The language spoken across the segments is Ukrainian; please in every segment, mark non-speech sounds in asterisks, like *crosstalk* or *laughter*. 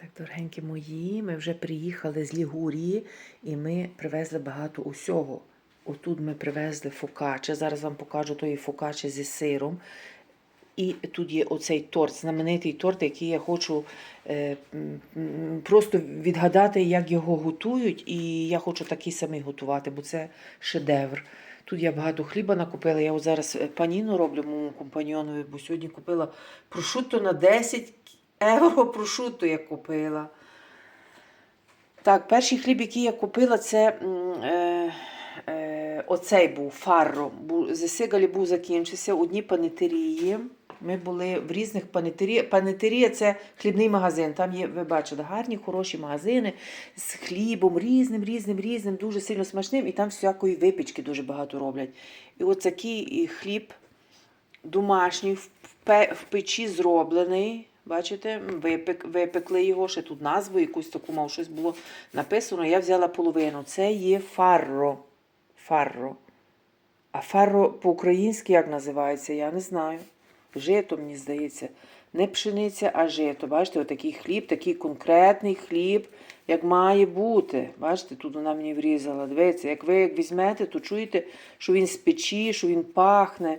Так, дорогенькі мої, ми вже приїхали з Лігурії і ми привезли багато усього. Отут ми привезли фокаче. Зараз вам покажу тої фокаче зі сиром. І тут є оцей торт, знаменитий торт, який я хочу е, просто відгадати, як його готують. І я хочу такий самий готувати, бо це шедевр. Тут я багато хліба накупила. Я от зараз е, паніну роблю моєму компаньйонові, бо сьогодні купила прошутто на 10 євро прошутто я купила. Так, перший хліб, який я купила, це е, е, оцей був фарро. Бу- З Сигалі був закінчився. Одні панетерії. Ми були в різних панетеріях. Панетерія це хлібний магазин. Там є, ви бачите, гарні, хороші магазини з хлібом, різним, різним, різним, дуже сильно смачним. І там всякої випічки дуже багато роблять. І от такий хліб домашній, в печі зроблений. Бачите, випек, випекли його, ще тут назву якусь таку мав, щось було написано. Я взяла половину. Це є фарро. Фарро. А фарро по-українськи як називається, я не знаю. Жито, мені здається. Не пшениця, а жито. Бачите, отакий хліб, такий конкретний хліб, як має бути. Бачите, тут вона мені врізала. Дивіться, як ви як візьмете, то чуєте, що він з печі, що він пахне.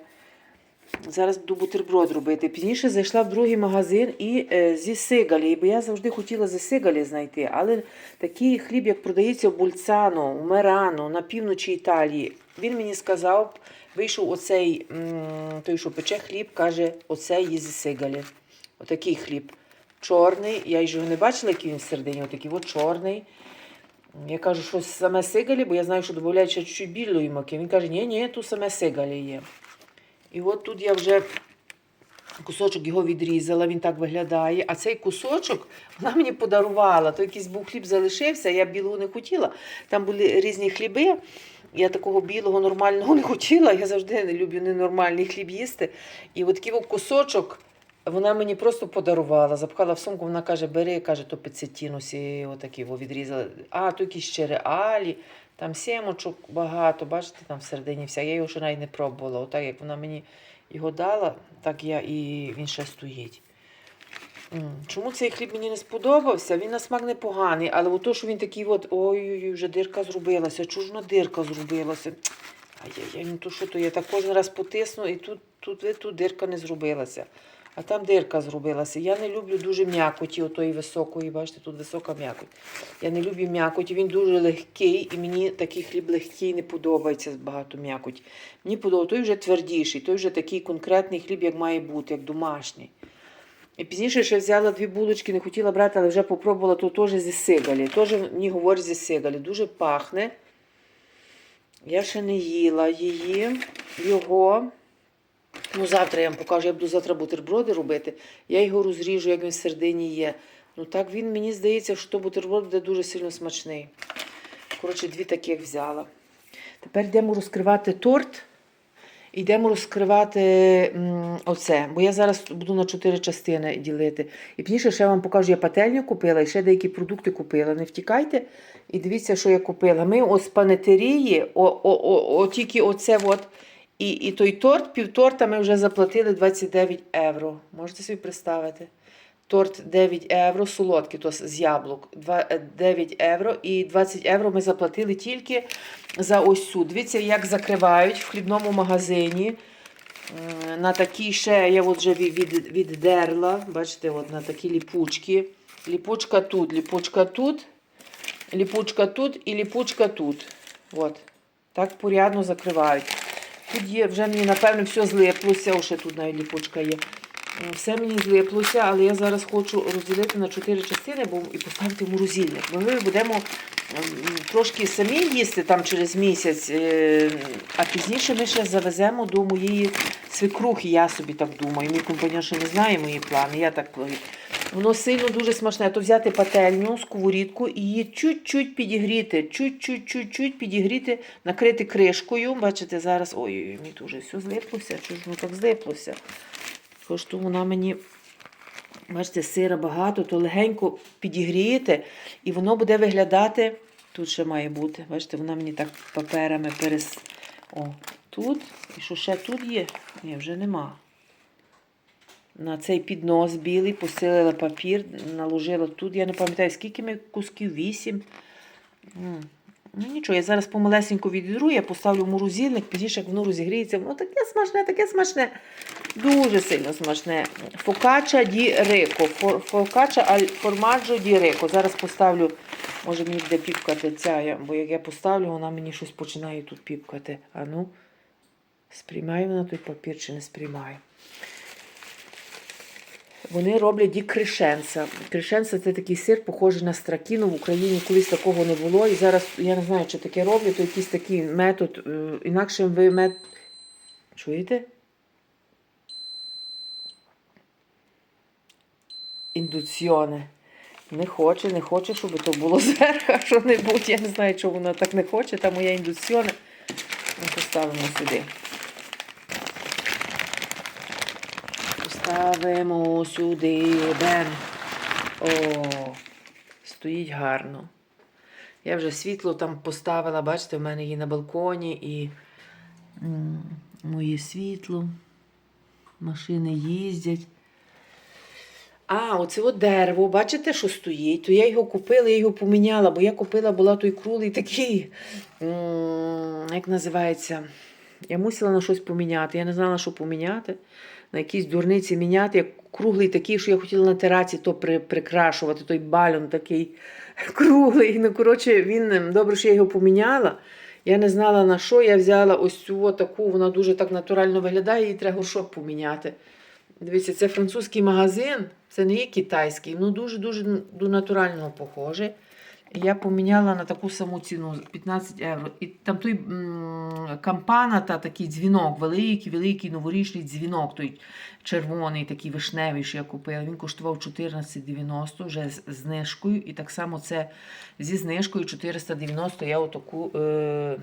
Зараз буду бутерброд робити. Пізніше зайшла в другий магазин і е, зі сигалі, бо я завжди хотіла зі сигалі знайти. Але такий хліб, як продається в Бульцано, у Мерано, на півночі Італії, він мені сказав, вийшов оцей, той, що пече хліб, каже, оцей є зі сигалі. Отакий хліб. Чорний. Я його не бачила, який він всередині, отакий от чорний. Я кажу, що саме сигалі, бо я знаю, що додають ще чуть білої маки. Він каже, ні, ні, тут саме сигалі є. І от тут я вже кусочок його відрізала, він так виглядає. А цей кусочок вона мені подарувала. То якийсь був хліб залишився, я білого не хотіла. Там були різні хліби. Я такого білого нормального не хотіла. Я завжди не люблю ненормальний хліб їсти. І от такий кусочок вона мені просто подарувала, запхала в сумку, вона каже, бери, каже, то пецетінус, і отакі відрізала. А, то якісь ще реалі, там сімочок багато, бачите, там всередині вся. Я його ще навіть не пробувала. Отак, як вона мені його дала, так я і він ще стоїть. Чому цей хліб мені не сподобався? Він на смак непоганий, але то, що він такий от, ой-ой-ой, вже дирка зробилася, вона дирка зробилася? Ай-яй-яй, ну то що то я так кожен раз потисну, і тут, тут, тут дирка не зробилася. А там дирка зробилася. Я не люблю дуже м'якоті, отої високої, бачите, тут висока м'якоть. Я не люблю м'якоті, він дуже легкий, і мені такий хліб легкий не подобається багато м'якоті. Мені подобається, той вже твердіший, той вже такий конкретний хліб, як має бути, як домашній. І пізніше ще взяла дві булочки, не хотіла брати, але вже попробувала, то теж зі сигалі. Теж мені говорять зі сигалі. Дуже пахне. Я ще не їла її, його. Ну, завтра я вам покажу, я буду завтра бутерброди робити. Я його розріжу, як він в середині є. Ну так він мені здається, що бутерброд буде дуже сильно смачний. Коротше, дві таких взяла. Тепер йдемо розкривати торт. Йдемо розкривати м, оце, бо я зараз буду на чотири частини ділити. І пізніше ще вам покажу, я пательню купила і ще деякі продукти купила. Не втікайте і дивіться, що я купила. Ми ось панетерії, о, о, о, о, тільки оце от, і, і той торт, півторта ми вже заплатили 29 євро. Можете собі представити? Торт 9 євро, солодкий, то з яблук. Е, 9 євро і 20 євро ми заплатили тільки за ось цю. Дивіться, як закривають в хлібному магазині. На такі ще я от вже від, віддерла. Бачите, от на такі ліпучки. Ліпучка тут, ліпучка тут, ліпучка тут і ліпучка тут. От. Так порядно закривають. Тут є, вже мені, напевно, все злиплося. О, ще тут навіть ліпучка є. Все мені злиплося, але я зараз хочу розділити на чотири частини бо, і поставити в морозильник. Бо ми будемо трошки самі їсти там через місяць, е, а пізніше ми ще завеземо до моєї свекрухи, я собі так думаю. Мій компаньон ще не знає мої плани, я так планую. Воно сильно дуже смачне. То взяти пательню, сковорідку і її чуть-чуть підігріти, чуть-чуть-чуть підігріти, накрити кришкою. Бачите, зараз. Ой, мені тут вже все злиплося, чого ж воно так злиплося. Тож то вона мені, бачите, сира багато, то легенько підігрієте, і воно буде виглядати. Тут ще має бути. Бачите, вона мені так паперами перес. О, тут. І що ще тут є? Ні, вже нема. На цей піднос білий, посилила папір, наложила тут. Я не пам'ятаю, скільки ми кусків, вісім. Ну нічого, я зараз помалесенько відідру, я поставлю в морозильник, пізніше, як воно розігріється. Воно таке смачне, таке смачне. Дуже сильно смачне. Фокача ді рико. Фо- Фокача аль формаджо ді рико. Зараз поставлю, може мені буде піпкати ця, бо як я поставлю, вона мені щось починає тут піпкати. А ну, сприймає вона той папір чи не сприймає. Вони роблять ді кришенца. Кришенца це такий сир, похожий на стракіну. В Україні колись такого не було. І зараз я не знаю, чи таке роблять, то якийсь такий метод. е, Інакше ви мет... Чуєте? Індуціоне. Не хоче, не хоче, щоб то було зверху що-небудь. Я не знаю, чого вона так не хоче. Та моя індуціоне. Ми поставимо сюди. Поставимо сюди. Бем. О, стоїть гарно. Я вже світло там поставила, бачите, в мене є на балконі і моє світло. Машини їздять. А, оце от дерево, бачите, що стоїть? То я його купила, я його поміняла, бо я купила була той круглий такий, як називається, я мусила на щось поміняти. Я не знала, що поміняти. На якісь дурниці міняти. Як круглий такий, що я хотіла на тераці то при, прикрашувати, той бальон такий *laughs* круглий. Ну, коротше, він ем, добре, що я його поміняла. Я не знала на що. Я взяла ось цю таку, вона дуже так натурально виглядає, її треба горшок поміняти. Дивіться, це французький магазин, це не є китайський, ну дуже-дуже до натурального похоже. Я поміняла на таку саму ціну 15 євро. І там той кампана та такий дзвінок, великий, великий новорічний дзвінок, той червоний, такий вишневий, що я купила. Він коштував 14,90 вже з знижкою. І так само це зі знижкою 490 я отаку. Е,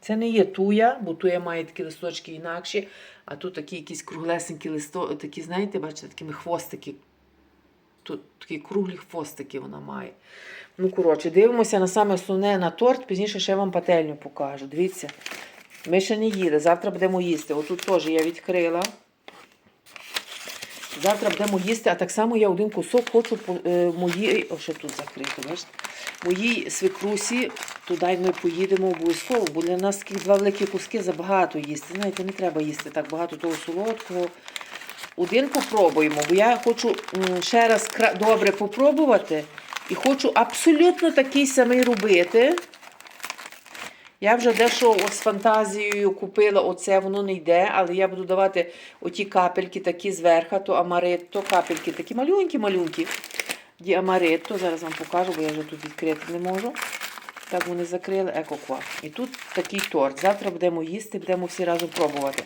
це не є туя, бо туя має такі листочки інакші, а тут такі якісь круглесенькі листо, такі, знаєте, бачите, такими хвостики. Тут такі круглі хвостики вона має. Ну, коротше, дивимося на саме основне на торт, пізніше ще вам пательню покажу. Дивіться, ми ще не їли, завтра будемо їсти. Отут теж я відкрила. Завтра будемо їсти, а так само я один кусок хочу е, моїй, о, ще тут закрито, бачите? Моїй свекрусі, туди ми поїдемо обов'язково, бо для нас таких два великі куски забагато їсти. Знаєте, не треба їсти так багато того солодкого. Один попробуємо, бо я хочу ще раз добре попробувати і хочу абсолютно такий самий робити. Я вже дещо з фантазією купила оце, воно не йде, але я буду давати оті капельки такі зверху, то амаритто, капельки такі малюнькі-малюнькі. Ді амаритто, зараз вам покажу, бо я вже тут відкрити не можу. Так вони закрили екоква. І тут такий торт. Завтра будемо їсти, будемо всі разом пробувати.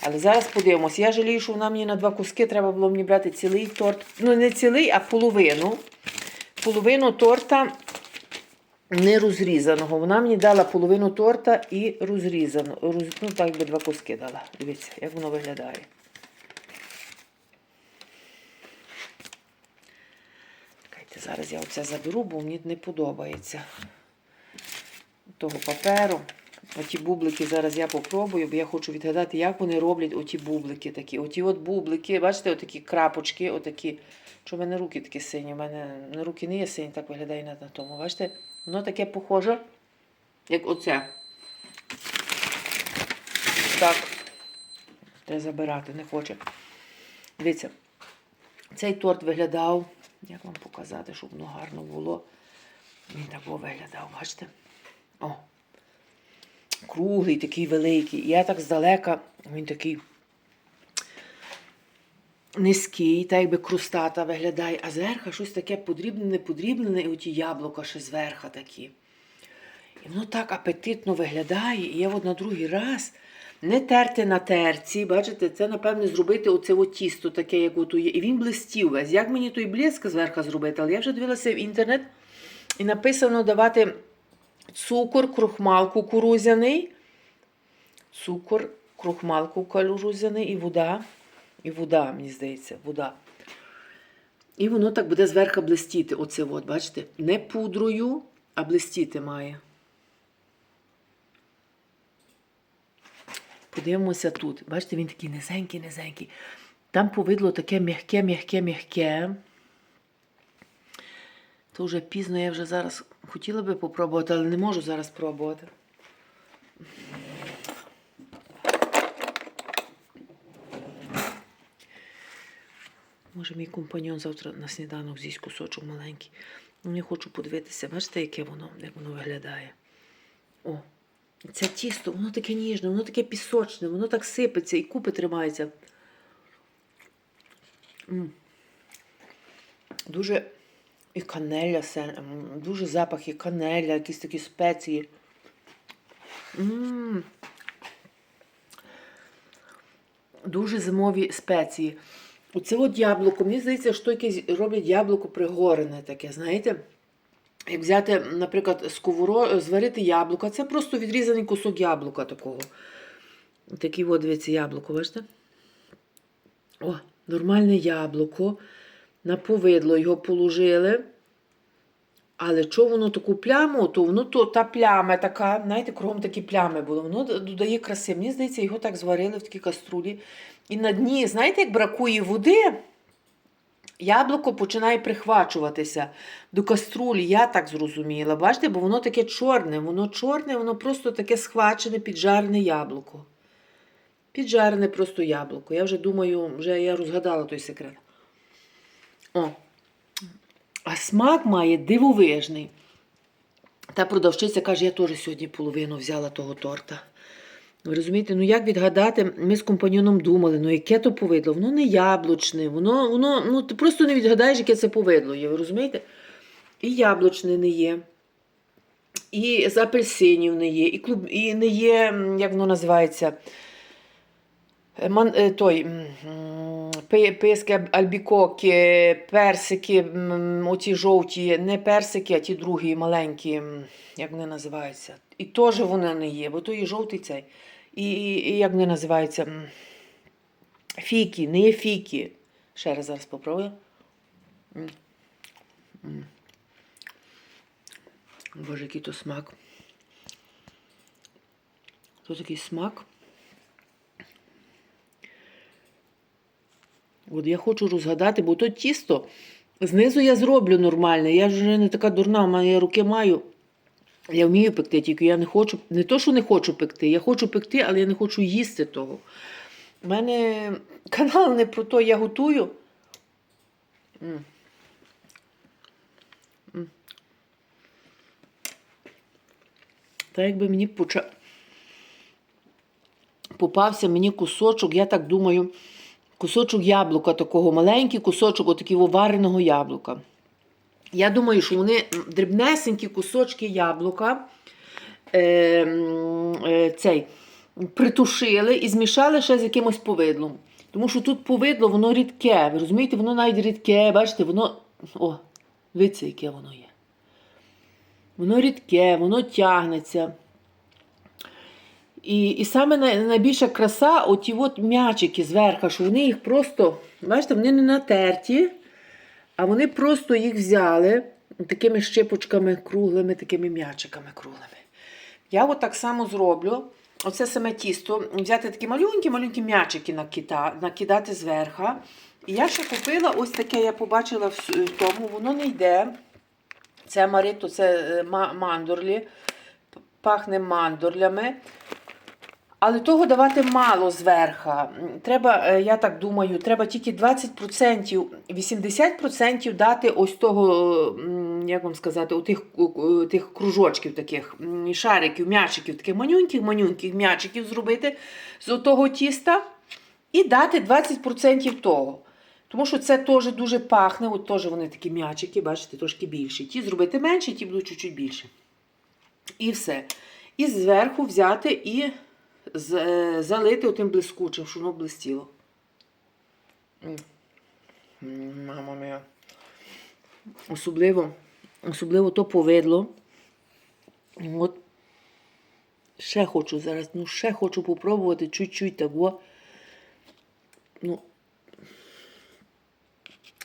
Але зараз подивимось. Я жалію, що вона мені на два куски треба було мені брати цілий торт. Ну, не цілий, а половину. Половину торта не розрізаного. Вона мені дала половину торта і розрізану. Роз... Ну, так би два куски дала. Дивіться, як воно виглядає. Чекайте, зараз я оце заберу, бо мені не подобається того паперу. Оті бублики зараз я попробую, бо я хочу відгадати, як вони роблять оті бублики такі. Оті от бублики, бачите, отакі крапочки, отакі. Що в мене руки такі сині, у мене на руки не є сині, так виглядає на тому. Бачите? Воно таке похоже, як оце. Так. Треба забирати, не хоче. Дивіться, цей торт виглядав. Як вам показати, щоб воно гарно було? Він так виглядав, бачите? О. Круглий, такий великий. Я так здалека, він такий низький, так якби крустата виглядає, а зверху щось таке подрібнене, подрібнене, і оті яблука ще зверху такі. І воно так апетитно виглядає. І я от на другий раз не терти на терці. Бачите, це, напевне, зробити оце от тісто таке, як ото є. І він блистів весь. Як мені той блиск зверху зробити? Але я вже дивилася в інтернет і написано давати цукор, крохмал кукурузяний, цукор, крохмал кукурузяний і вода. І вода, мені здається, вода. І воно так буде зверху блистіти. Оце от, бачите? Не пудрою, а блистіти має. Подивимося тут. Бачите, він такий низенький, низенький. Там повидло таке м'яке, м'яке, м'яке. То вже пізно, я вже зараз хотіла би попробувати, але не можу зараз пробувати. Може, мій компаньон завтра на сніданок з'їсть кусочок маленький. Ну, я хочу подивитися, бачите, яке воно, як воно виглядає. О, це тісто, воно таке ніжне, воно таке пісочне, воно так сипеться і купи тримається. М. Дуже і канеля, дуже запах і канеля, якісь такі спеції. М. Дуже зимові спеції. Оце от яблуко, мені здається, що якесь роблять яблуко пригорене таке, знаєте? Як взяти, наприклад, сковоро, зварити яблука, це просто відрізаний кусок яблука такого. Такий от, дивіться, яблуко, бачите? О, нормальне яблуко. На повидло його положили. Але що воно таку пляму, то воно то та пляма така, знаєте, кругом такі плями було. Воно додає краси. Мені здається, його так зварили в такій каструлі. І на дні, знаєте, як бракує води, яблуко починає прихвачуватися до каструлі. Я так зрозуміла. Бачите, бо воно таке чорне, воно чорне, воно просто таке схвачене, піджарене яблуко. Піджарене просто яблуко. Я вже думаю, вже я розгадала той секрет. О. А смак має дивовижний. Та продавчиця каже, я теж сьогодні половину взяла того торта. Ви розумієте, ну як відгадати, ми з компаньоном думали, ну яке то повидло? Воно не яблучне, воно, воно, ну ти просто не відгадаєш, яке це повидло є, ви розумієте? І яблучне не є, і з апельсинів не є, і, клуб, і не є, як воно називається, той м, м, писки, альбікоки, персики, оці жовті, не персики, а ті другі маленькі, як вони називаються. І теж вони не є, бо то є жовтий цей. І, і, і як вони називаються? Фіки, не є фіки. Ще раз зараз попробую. Боже, який то смак. То такий смак. От я хочу розгадати, бо то тісто знизу я зроблю нормальне. Я вже не така дурна, в мене руки маю. Я вмію пекти, тільки я не хочу. Не то, що не хочу пекти, я хочу пекти, але я не хочу їсти того. У мене канал не про то, я готую. Та якби мені поча... попався мені кусочок, я так думаю, кусочок яблука такого, маленький кусочок отакого вареного яблука. Я думаю, що вони дрібнесенькі кусочки яблука е, е, цей, притушили і змішали ще з якимось повидлом. Тому що тут повидло, воно рідке. Ви розумієте, воно навіть рідке, бачите, воно. О, дивіться, яке воно є. Воно рідке, воно тягнеться. І, і саме найбільша краса, оті от м'ячики зверху, що вони їх просто, бачите, вони не натерті, а вони просто їх взяли такими щипочками круглими, такими м'ячиками круглими. Я от так само зроблю. Оце саме тісто, взяти такі маленькі-маленькі м'ячики накидати зверху. І я ще купила ось таке, я побачила в тому, воно не йде. Це марито, це е, мандорлі, пахне мандорлями. Але того давати мало зверха. Треба, е, я так думаю, треба тільки 20%, 80% дати ось того, як вам сказати, у тих, тих кружочків таких, шариків, м'ячиків, таких манюньких-манюньких м'ячиків зробити з того тіста і дати 20% того. Тому що це теж дуже пахне, от теж вони такі м'ячики, бачите, трошки більші. Ті зробити менші, ті будуть чуть-чуть більше. І все. І зверху взяти і залити отим блискучим, щоб воно блистіло. Мама моя. Особливо, особливо то повидло. От ще хочу зараз, ну ще хочу попробувати чуть-чуть того. Ну,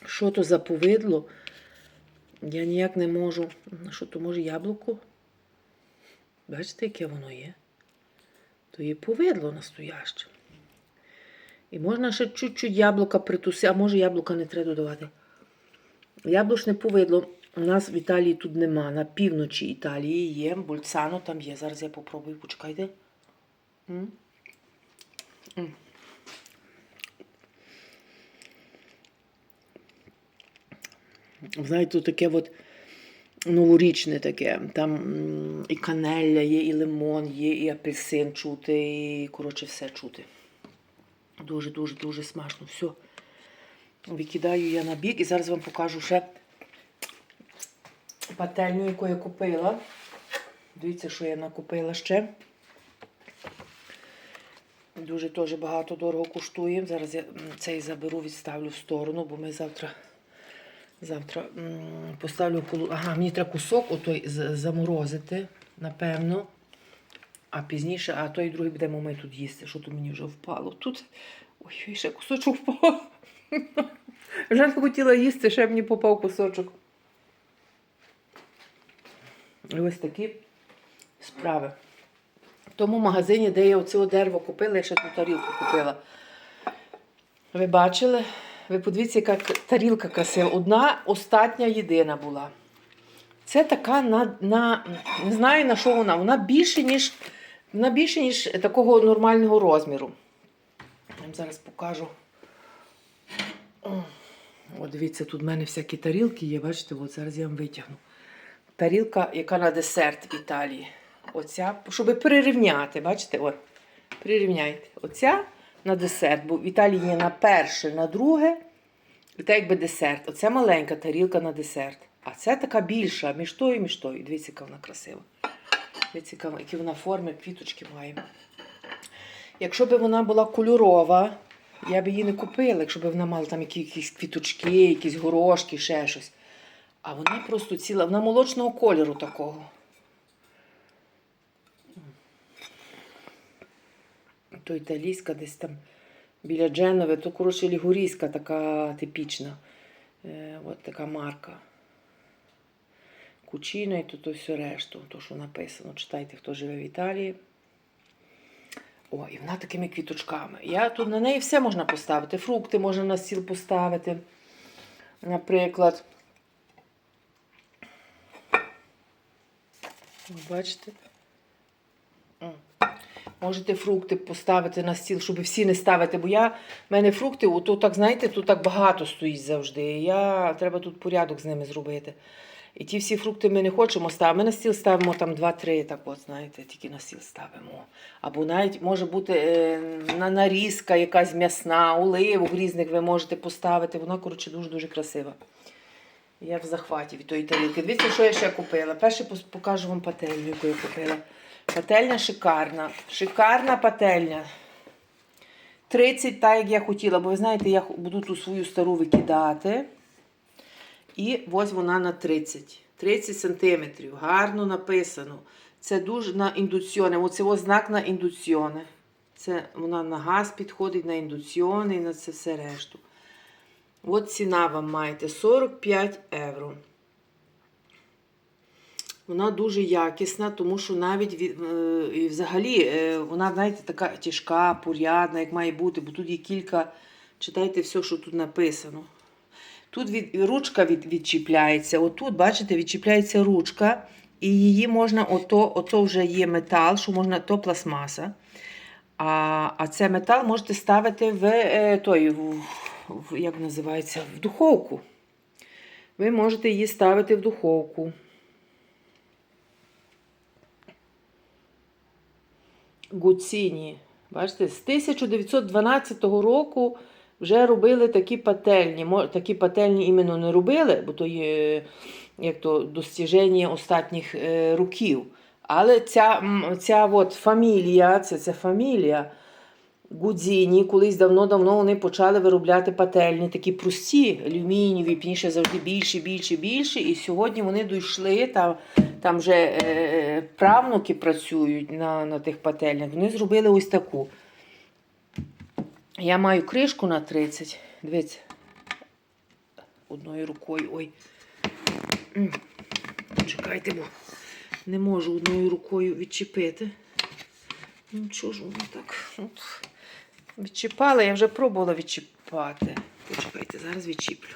що то за повидло? Я ніяк не можу. Що то може яблуко? Бачите, яке воно є? То є повидло настояще. І можна ще чуть-чуть яблука притуси, а може яблука не треба додавати. Яблучне повидло у нас в Італії тут нема. На півночі Італії є, Больцано там є. Зараз я попробую, почекайте. М? М. Знаєте, таке от новорічне таке. Там і канелля є, і лимон є, і апельсин чути, і коротше все чути. Дуже, дуже, дуже смачно. Все. Викидаю я на бік і зараз вам покажу ще пательню, яку я купила. Дивіться, що я накупила ще. Дуже теж багато дорого коштує. Зараз я цей заберу, відставлю в сторону, бо ми завтра, завтра поставлю коло. Ага, мені треба кусок отой заморозити, напевно. А пізніше, а той другий будемо ми тут їсти. Що тут мені вже впало? Тут. Ой, ще кусочок впав. Вже хотіла їсти, ще мені попав кусочок. І ось такі справи. В тому магазині, де я оце дерево купила, я ще ту тарілку купила. Ви бачили? Ви подивіться, яка тарілка красива. Одна остатня єдина була. Це така на, на не знаю на що вона. Вона більше, ніж, вона більше, ніж такого нормального розміру. Я вам зараз покажу. О, дивіться, тут в мене всякі тарілки є, бачите, от зараз я вам витягну. Тарілка, яка на десерт в Італії. Оця, щоб перерівняти, бачите, от, прирівняйте. Оця на десерт, бо в Італії є на перше, на друге, і так якби десерт. Оця маленька тарілка на десерт. А це така більша, між тою і між тою. Дивіться, яка вона красива. Дивіться, які вона форми, квіточки має. Якщо б вона була кольорова, я б її не купила, якщо б вона мала там якісь квіточки, якісь горошки, ще щось. А вона просто ціла, вона молочного кольору такого. То італійська десь там біля Дженове, то, коротше, лігурійська така типічна. Е, от така марка. Кучино і тут все решту, то, що написано. Читайте, хто живе в Італії. О, і вона такими квіточками. Я тут на неї все можна поставити. Фрукти можна на стіл поставити. Наприклад. О, Бачите? Можете фрукти поставити на стіл, щоб всі не ставити. Бо я, в мене фрукти, ото так, знаєте, тут так багато стоїть завжди. Я, треба тут порядок з ними зробити. І ті всі фрукти ми не хочемо ставити. Ми на стіл ставимо там 2-3, так от, знаєте, тільки на стіл ставимо. Або навіть може бути е, нарізка якась м'ясна, оливок різних ви можете поставити. Вона, коротше, дуже-дуже красива. Я в захваті від тої тарілки. Дивіться, що я ще купила. Перше покажу вам пательню, яку я купила. Пательня шикарна. Шикарна пательня. 30, так як я хотіла, бо ви знаєте, я буду ту свою стару викидати. І ось вона на 30. 30 сантиметрів. Гарно написано. Це дуже на індуціоне. Оце ось знак на індуціоне. Це вона на газ підходить, на індуціони і на це все решту. От ціна вам маєте 45 євро. Вона дуже якісна, тому що навіть е, і взагалі е, вона, знаєте, така тяжка, порядна, як має бути, бо тут є кілька. Читайте все, що тут написано. Тут від, ручка від, відчіпляється. Отут, бачите, відчіпляється ручка, і її можна, ото, ото вже є метал, що можна, то пластмаса. А, а це метал можете ставити в е, той, в, в, як називається, в духовку. Ви можете її ставити в духовку. Гуціні. Бачите, з 1912 року вже робили такі пательні. Такі пательні іменно не робили, бо то є як то, достіження останніх е, років. Але ця, ця от фамілія, це, це фамілія Гудзіні, колись давно-давно вони почали виробляти пательні, такі прості, алюмінієві, пізніше завжди більше, більше, більше. І сьогодні вони дійшли, там, там вже е, правнуки працюють на, на тих пательнях. Вони зробили ось таку. Я маю кришку на 30. Дивіться. Одною рукою. Ой. Чекайте, бо не можу одною рукою відчепити. Ну, чого ж воно так? От. Відчіпала, я вже пробувала відчіпати. Почекайте, зараз відчіплю.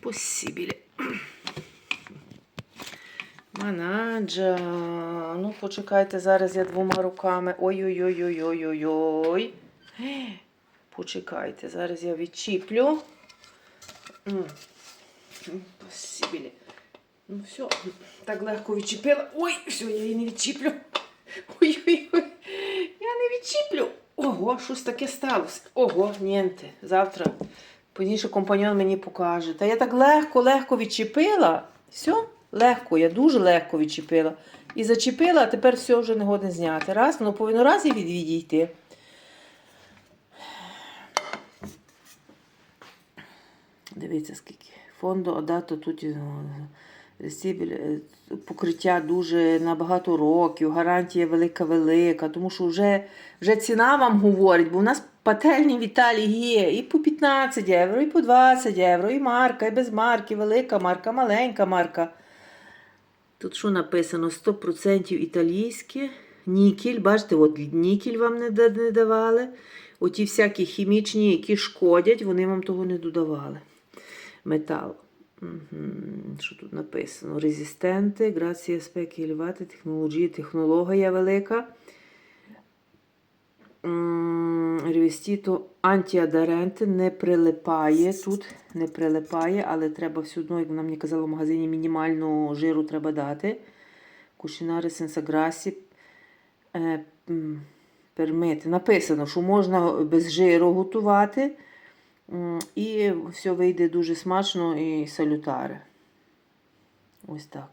Посібілі. Манаджа. Ну, почекайте, зараз я двома руками. Ой-ой-ой-ой-ой-ой-ой. Е, Почекайте, зараз я відчіплю. М, Посібілі. Ну все, так легко відчепила. Ой, все, я її не відчіплю. Ой-ой-ой. Я не відчіплю. Ого, щось таке сталося. Ого, нєнте. Завтра пізніше компаньон мені покаже. Та я так легко, легко відчепила. Все, легко, я дуже легко відчепила. І зачепила, а тепер все вже не годне зняти. Раз, воно повинно раз і від- відійти. Дивіться, скільки. Фонду Адато тут ну, е, покриття дуже на багато років, гарантія велика-велика, тому що вже, вже ціна вам говорить, бо в нас пательні в є і по 15 євро, і по 20 євро, і марка, і без марки, велика марка, маленька марка. Тут що написано? 100% італійське. Нікель, бачите, от нікель вам не, давали. Оті всякі хімічні, які шкодять, вони вам того не додавали. Метал. Що тут написано? Резистенти, грація спеки львати, технології, технологія велика. М, Ревестіто антіадаренти не прилипає тут, не прилипає, але треба все одно, як нам мені казали в магазині, мінімальну жиру треба дати. Кушінари сенсаграсі е, пермити. Написано, що можна без жиру готувати. І все вийде дуже смачно і салютаре. Ось так.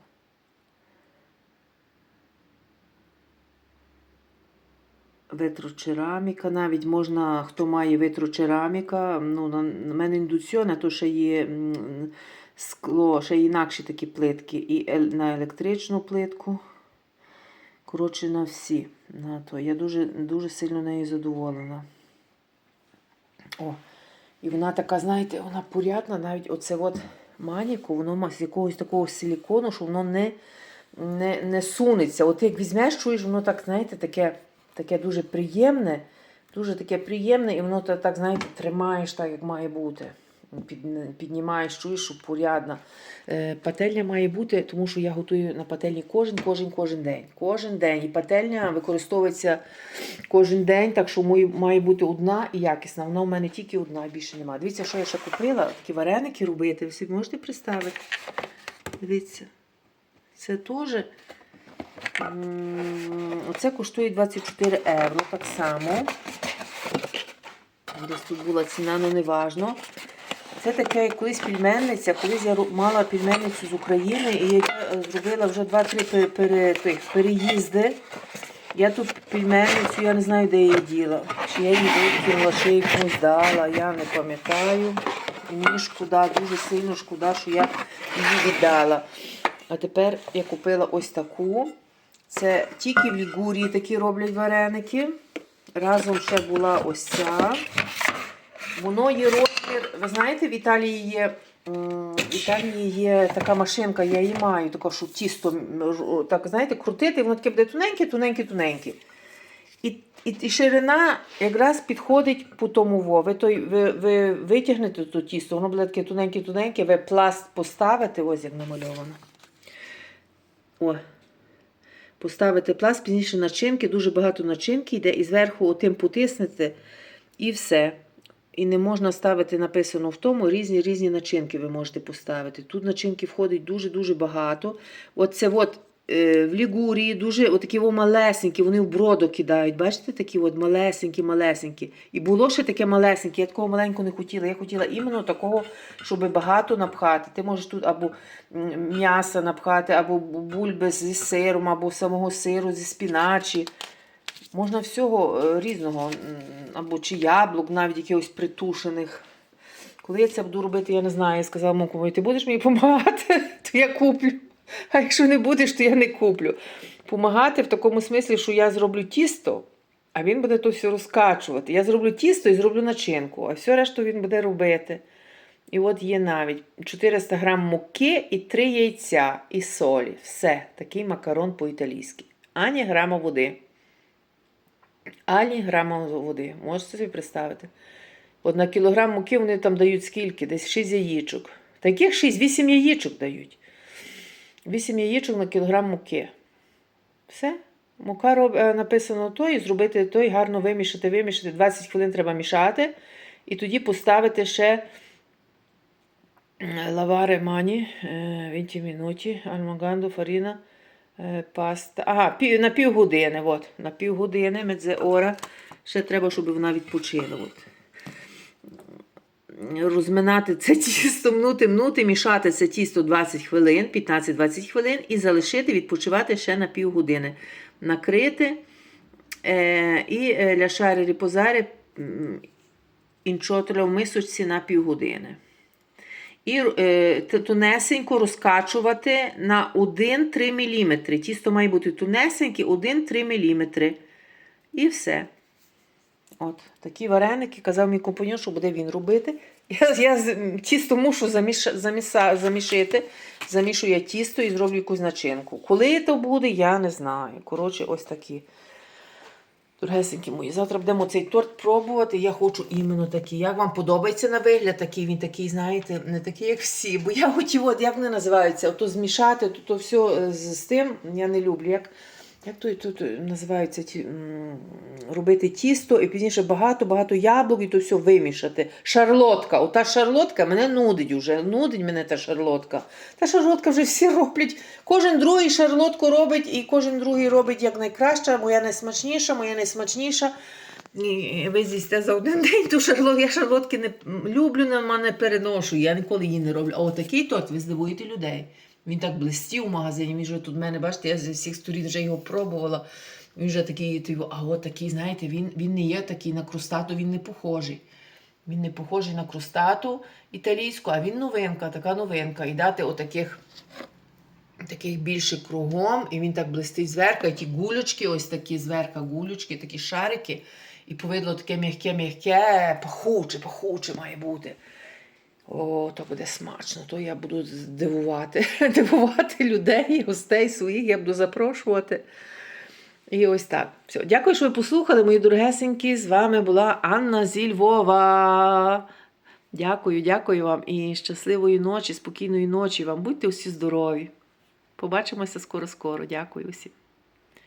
Ветрочераміка, навіть можна, хто має ветрочераміка, ну, на, мене індуціона, то ще є скло, ще інакші такі плитки, і на електричну плитку. Коротше, на всі. На то. Я дуже, дуже сильно нею задоволена. О, і вона така, знаєте, вона порядна, навіть оце от маніку, воно з якогось такого силікону, що воно не, не, не сунеться. От як візьмеш, чуєш, воно так, знаєте, таке, таке дуже приємне, дуже таке приємне, і воно та- так, знаєте, тримаєш так, як має бути. Піднімаєш, чуєш, що порядна. Е, пательня має бути, тому що я готую на пательні кожен, кожен, кожен день. Кожен день. І пательня використовується кожен день, так що має бути одна і якісна. Вона у мене тільки одна, більше немає. Дивіться, що я ще купила, такі вареники робити. Ви собі можете представити? Дивіться. Це теж. М, Оце коштує 24 євро так само. Десь тут була ціна, ну не важно. Це таке колись пельменниця. Колись я мала пельменницю з України і я е, зробила вже 2-3 пере, пере, переїзди. Я тут пельменницю, я не знаю, де її діла. Чи я її викинула, чи я її комусь я не пам'ятаю. І Мені шкода, дуже сильно шкода, що я її віддала. А тепер я купила ось таку. Це тільки в Лігурії такі роблять вареники. Разом ще була ось ця. Воно є розмір. Ви знаєте, в Італії є. В Італії є така машинка, я її маю, така, що тісто так, знаєте, крутити, воно таке буде тоненьке, тоненьке, тоненьке. І, і, і ширина якраз підходить по тому во. Ви, той, ви, ви витягнете то тісто, воно буде таке тоненьке-тоненьке, ви пласт поставите, ось як намальовано. О. Поставите пласт, пізніше начинки, дуже багато начинки йде, і зверху отим потиснете, і все. І не можна ставити, написано в тому, різні різні начинки ви можете поставити. Тут начинки входить дуже-дуже багато. От е, в Лігурії дуже отакі о малесенькі, вони в броду кидають. Бачите, такі от малесенькі, малесенькі. І було ще таке малесеньке, я такого маленького не хотіла. Я хотіла іменно такого, щоб багато напхати. Ти можеш тут або м'яса напхати, або бульби зі сиром, або самого сиру зі спіначі. Можна всього е, різного, або чи яблук, навіть якихось притушених. Коли я це буду робити, я не знаю. Я сказала Мокові, ти будеш мені допомагати, *laughs* то я куплю. А якщо не будеш, то я не куплю. Помагати в такому смислі, що я зроблю тісто, а він буде то все розкачувати. Я зроблю тісто і зроблю начинку, а все решту він буде робити. І от є навіть 400 грам муки і 3 яйця і солі. Все, такий макарон по-італійськи. Ані грама води. ані грама води. Можете собі представити? От на кілограм муки вони там дають скільки? Десь 6 яєчок. Таких 6, 8 яєчок дають. 8 яєчок на кілограм муки. Все. Мука роб... е, написано то, і зробити то, і гарно вимішати, вимішати. 20 хвилин треба мішати. І тоді поставити ще е, лаваре мані, е, 20 минуті, альмагандо, фаріна, е, паста. Ага, на півгодини. От, на півгодини медзеора. Ще треба, щоб вона відпочила. От. Розминати це *laughs* тісто, мнути, мнути, мішати це тісто 20 хвилин, 15-20 хвилин і залишити відпочивати ще на півгодини. Накрити е, і е, ляшари ріпозари м, іншотеля в мисочці на півгодини. І е, тонесенько розкачувати на 1-3 мм. Тісто має бути тонесеньке 1-3 мм. І все. От, такі вареники, казав мій компаньон, що буде він робити. *laughs* Я, я тісто мушу заміша, заміса, замішити. Замішую я тісто і зроблю якусь начинку. Коли це буде, я не знаю. Коротше, ось такі. Дорогесенькі мої, завтра будемо цей торт пробувати. Я хочу іменно такий. Як вам подобається на вигляд такий? Він такий, знаєте, не такий, як всі. Бо я хотів, от як вони називаються, ото змішати, то, то все з, з тим я не люблю. Як, як то, то, то називаються ті, робити тісто і пізніше багато-багато яблук і то все вимішати. Шарлотка. Ота шарлотка мене нудить уже. Нудить мене та шарлотка. Та шарлотка вже всі *laughs* роблять. Кожен другий шарлотку робить, і кожен другий робить як найкраща, моя найсмачніша, моя найсмачніша. І ви з'їсте за один *laughs* день ту шарлотку. Я шарлотки не люблю, на не переношу. Я ніколи її не роблю. А отакий торт ви здивуєте людей. Він так блистів в магазині. Він вже тут в мене, бачите, я з всіх сторін вже його пробувала. Він вже такий, типу, а от такий, знаєте, він, він не є такий на крустату, він не похожий. Він не похожий на крустату італійську, а він новинка, така новинка. І дати отаких таких більше кругом, і він так блистить зверху, і ті гулючки, ось такі зверху гулючки, такі шарики. І повидло таке м'яке-м'яке, пахуче, пахуче має бути. О, то буде смачно, то я буду дивувати, *laughs* дивувати людей, гостей своїх, я буду запрошувати. І ось так. Все. Дякую, що ви послухали, мої дорогесенькі. З вами була Анна зі Львова. Дякую, дякую вам і щасливої ночі, спокійної ночі вам. Будьте усі здорові. Побачимося скоро-скоро. Дякую усім.